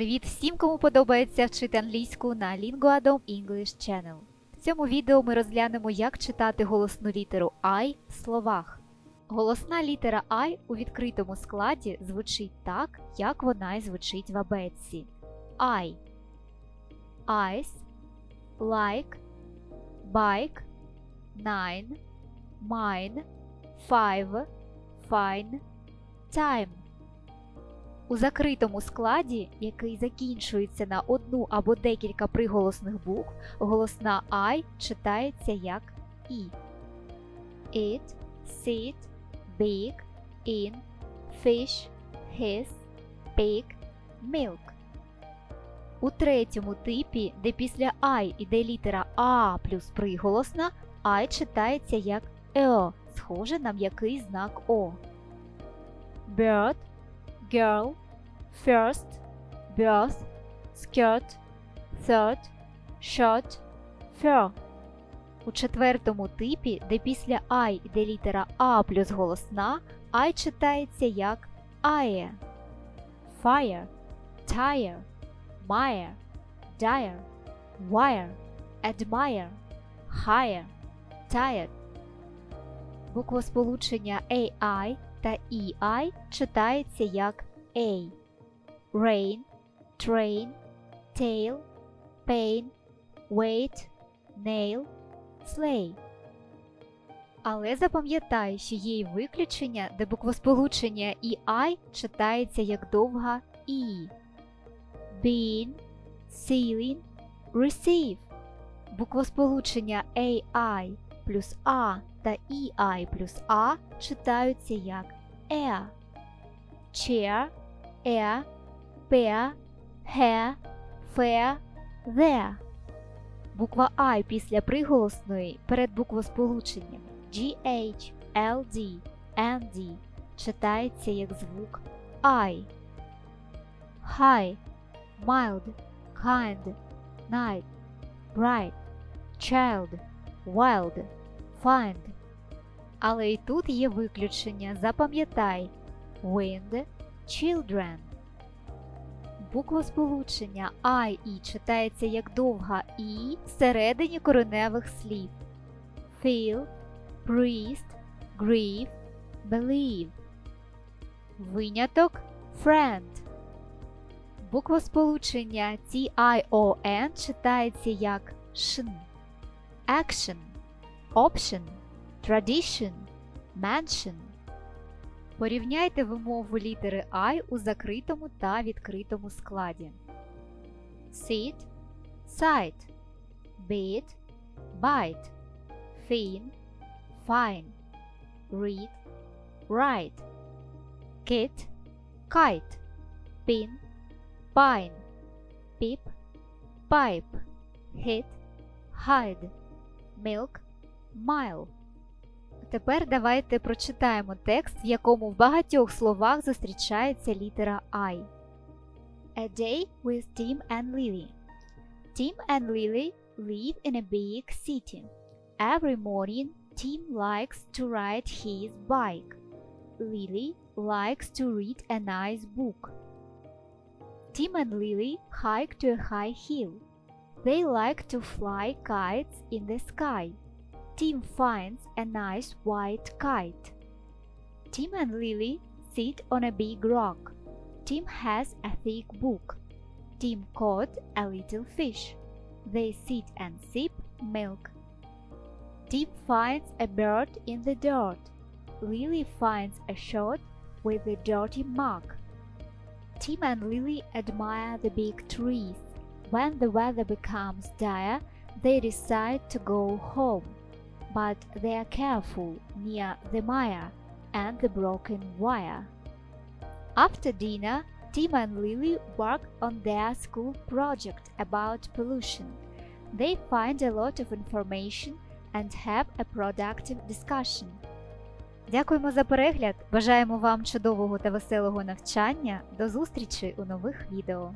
Привіт всім, кому подобається вчити англійську на Linguadom English Channel. В цьому відео ми розглянемо, як читати голосну літеру I в словах. Голосна літера I у відкритому складі звучить так, як вона й звучить в абетці. I. Eyes, like, bike, nine, mine, five, fine, time. У закритому складі, який закінчується на одну або декілька приголосних букв, голосна I читається як І. It, sit, big, in, fish, his, pig, milk. У третьому типі, де після I іде літера А плюс приголосна, I читається як Е, схоже на м'який знак О. Bird, girl, first, birth, skirt, third, shirt, fur. У четвертому типі, де після I йде літера А плюс голосна, I читається як ає. Fire, tire, mire, dire, wire, admire, hire, tired. Буквосполучення AI та EI читається як A. Rain, train, tail, pain, wait, nail, sleigh. Але запам'ятай, що є й виключення, де буквосполучення EI читається як довга І. Been, ceiling, receive. Буквосполучення AI плюс А та EI плюс А читаються як air. Chair, air, pair, hair, fair, there. Буква I після приголосної перед буквосполученням GH, LD, ND читається як звук I. High, mild, kind, night, bright, child, wild, find. Але і тут є виключення. Запам'ятай wind, children. Буквосполучення I і читається як довга І всередині кореневих слів. Feel, priest, grieve, believe. Виняток friend. Буквосполучення TION читається як шн. Action, option, tradition, mansion. Порівняйте вимову літери I у закритому та відкритому складі. Sit, sight, bit, bite, thin, fine, read, write, kit, kite, pin, pine, pip, pipe, hit, hide, milk, mile. Тепер давайте прочитаємо текст, в якому в багатьох словах зустрічається літера I. A day with Tim and Lily. Tim and Lily live in a big city. Every morning, Tim likes to ride his bike. Lily likes to read a nice book. Tim and Lily hike to a high hill. They like to fly kites in the sky. Tim finds a nice white kite. Tim and Lily sit on a big rock. Tim has a thick book. Tim caught a little fish. They sit and sip milk. Tim finds a bird in the dirt. Lily finds a shot with a dirty mug. Tim and Lily admire the big trees. When the weather becomes dire, they decide to go home but they are careful near the mire and the broken wire. After dinner, Tim and Lily work on their school project about pollution. They find a lot of information and have a productive discussion. Дякуємо за перегляд. Бажаємо вам чудового та веселого навчання. До зустрічі у нових відео.